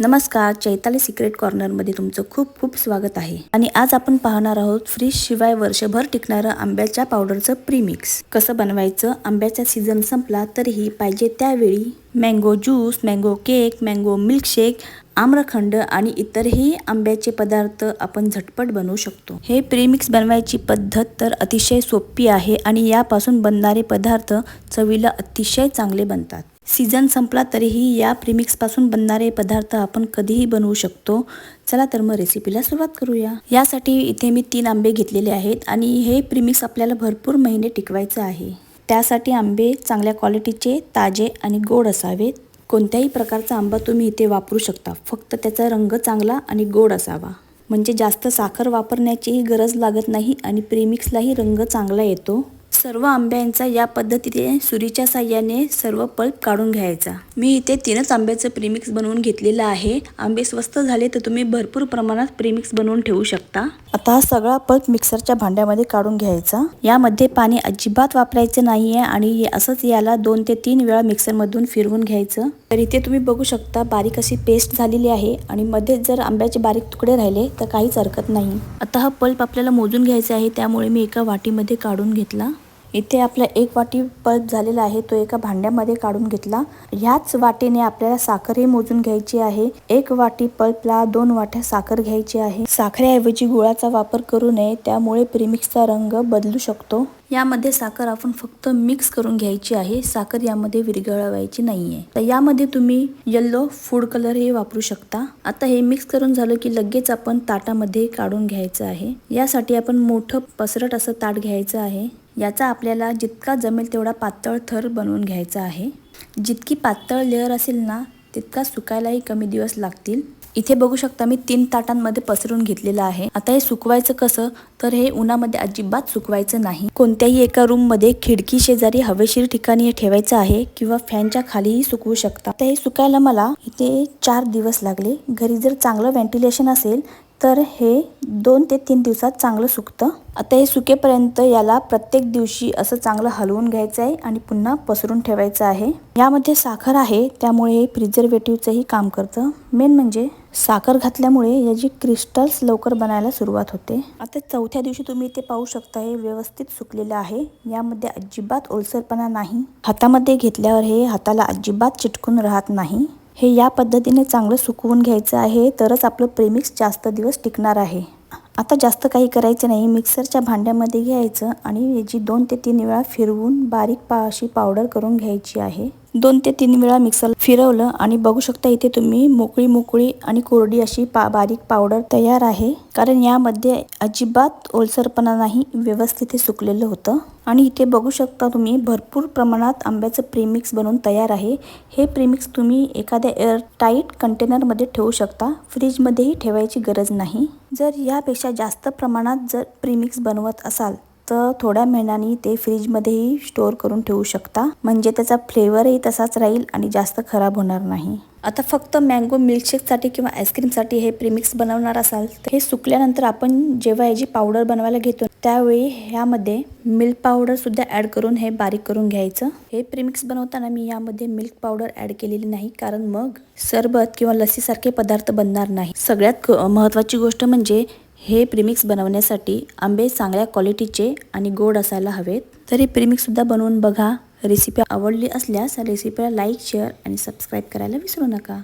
नमस्कार चैताली सिक्रेट कॉर्नरमध्ये तुमचं खूप खूप स्वागत आहे. आणि आज आपण पाहणार आहोत फ्रीज शिवाय वर्षभर टिकणारं आंब्याच्या पावडरचं प्रीमिक्स. कसं बनवायचं? आंब्याचा सीझन संपला तरीही पाहिजे त्यावेळी mango juice mango cake mango milkshake आम्रखंड आणि इतरही आंब्याचे पदार्थ आपण झटपट बनवू शकतो. हे प्रीमिक्स बनवायची पद्धत तर अतिशय सोपी आहे आणि यापासून बनणारे पदार्थ चवीला अतिशय चांगले बनतात. सीझन संपला तरीही या प्रिमिक्सपासून बनणारे पदार्थ आपण कधीही बनवू शकतो. चला तर मग रेसिपीला सुरुवात करूया. यासाठी इथे मी तीन आंबे घेतलेले आहेत आणि हे प्रिमिक्स आपल्याला भरपूर महिने टिकवायचं आहे. त्यासाठी आंबे चांगल्या क्वालिटीचे ताजे आणि गोड असावेत. कोणत्याही प्रकारचा आंबा तुम्ही इथे वापरू शकता. फक्त त्याचा रंग चांगला आणि गोड असावा. म्हणजे जास्त साखर वापरण्याचीही गरज लागत नाही आणि प्रिमिक्सलाही रंग चांगला येतो. सर्व आंब्यांचा या पद्धतीने सुरीच्या साह्याने सर्व पल्प काढून घ्यायचा. मी इथे तीनच आंब्याचं प्रीमिक्स बनवून घेतलेलं आहे. आंबे स्वस्त झाले तर तुम्ही भरपूर प्रमाणात प्रीमिक्स बनवून ठेवू शकता. आता हा सगळा पल्प मिक्सरच्या भांड्यामध्ये काढून घ्यायचा. यामध्ये पाणी अजिबात वापरायचं नाही आहे आणि असंच याला दोन ते तीन वेळा मिक्सरमधून फिरवून घ्यायचं. तर इथे तुम्ही बघू शकता बारीक अशी पेस्ट झालेली आहे आणि मध्ये जर आंब्याचे बारीक तुकडे राहिले तर काहीच हरकत नाही. आता हा पल्प आपल्याला मोजून घ्यायचा आहे. त्यामुळे मी एका वाटीमध्ये काढून घेतला. इथे आपला एक वाटी पल्प झालेला आहे तो एका भांड्यामध्ये काढून घेतला. ह्याच वाटीने आपल्याला साखरही मोजून घ्यायची आहे. एक वाटी पल्पला दोन वाट्या साखर घ्यायची आहे. साखरेऐवजी गुळाचा वापर करू नये त्यामुळे प्रिमिक्सचा रंग बदलू शकतो. यामध्ये साखर आपण फक्त मिक्स करून घ्यायची आहे. साखर यामध्ये विरघळवायची नाहीये. तर यामध्ये तुम्ही येल्लो फूड कलर हे वापरू शकता. आता हे मिक्स करून झालं की लगेच आपण ताटामध्ये काढून घ्यायचं आहे. यासाठी आपण मोठं पसरट असं ताट घ्यायचं आहे. याचा आपल्याला जितका जमेल तेवढा पातळ थर बनवून घ्यायचा आहे. जितकी पातळ लेअर असेल ना तितका सुकायलाही कमी दिवस लागतील. इथे बघू शकता मी तीन ताटांमध्ये पसरून घेतलेलं आहे. आता हे सुकवायचं कसं? तर हे उन्हामध्ये अजिबात सुकवायचं नाही. कोणत्याही एका रूममध्ये खिडकी शेजारी हवेशीर ठिकाणी हे ठेवायचं आहे किंवा फॅनच्या खालीही सुकवू शकता. आता हे सुकायला मला इथे चार दिवस लागले. घरी जर चांगलं व्हेंटिलेशन असेल तर हे दोन ते तीन दिवसात चांगलं सुकतं. आता हे सुकेपर्यंत याला प्रत्येक दिवशी असं चांगलं हलवून घ्यायचं आहे आणि पुन्हा पसरून ठेवायचं आहे. यामध्ये साखर आहे त्यामुळे हे प्रिझर्वेटिव्हचंही काम करतं. मेन म्हणजे साखर घातल्यामुळे याची क्रिस्टल्स लवकर बनायला सुरुवात होते. आता चौथ्या दिवशी तुम्ही इथे पाहू शकता हे व्यवस्थित सुकलेलं आहे. यामध्ये अजिबात ओलसरपणा नाही. हातामध्ये घेतल्यावर हे हाताला अजिबात चिटकून राहत नाही. हे या पद्धतीने चांगलं सुकवून घ्यायचं आहे तरच आपलं प्रेमिक्स जास्त दिवस टिकणार आहे. आता जास्त काही करायचं नाही. मिक्सरच्या भांड्यामध्ये घ्यायचं आणि याची दोन ते तीन वेळा फिरवून बारीक पा अशी पावडर करून घ्यायची आहे. दोन ते तीन वेळा मिक्सर फिरवलं आणि बघू शकता इथे तुम्ही मोकळी मोकळी आणि कोरडी अशी पा बारीक पावडर तयार आहे. कारण यामध्ये अजिबात ओलसरपणा नाही व्यवस्थित हे सुकलेलं होतं. आणि इथे बघू शकता तुम्ही भरपूर प्रमाणात आंब्याचं प्रीमिक्स बनवून तयार आहे. हे प्रीमिक्स तुम्ही एखाद्या एअर टाईट कंटेनरमध्ये ठेवू शकता. फ्रीजमध्येही ठेवायची गरज नाही. जर यापेक्षा जास्त प्रमाणात जर प्रीमिक्स बनवत असाल तर थोड्या महिन्यांनी ते फ्रीजमध्येही स्टोअर करून ठेवू शकता. म्हणजे त्याचा फ्लेवरही तसाच राहील आणि जास्त खराब होणार नाही. आता फक्त मँगो मिल्कशेकसाठी किंवा आईस्क्रीमसाठी हे प्रीमिक्स बनवणार असाल तर हे सुकल्यानंतर आपण जेव्हा याची पावडर बनवायला घेतो त्यावेळी ह्यामध्ये मिल्क पावडरसुद्धा ॲड करून हे बारीक करून घ्यायचं. हे प्रीमिक्स बनवताना मी यामध्ये मिल्क पावडर ॲड केलेली नाही कारण मग सरबत किंवा लस्सीसारखे पदार्थ बनणार नाही. सगळ्यात महत्त्वाची गोष्ट म्हणजे हे प्रीमिक्स बनवण्यासाठी आंबे चांगल्या क्वालिटीचे आणि गोड असायला हवेत. तर हे प्रीमिक्ससुद्धा बनवून बघा. रेसिपी आवडली असल्यास रेसिपीला लाईक शेअर आणि सबस्क्राईब करायला विसरू नका.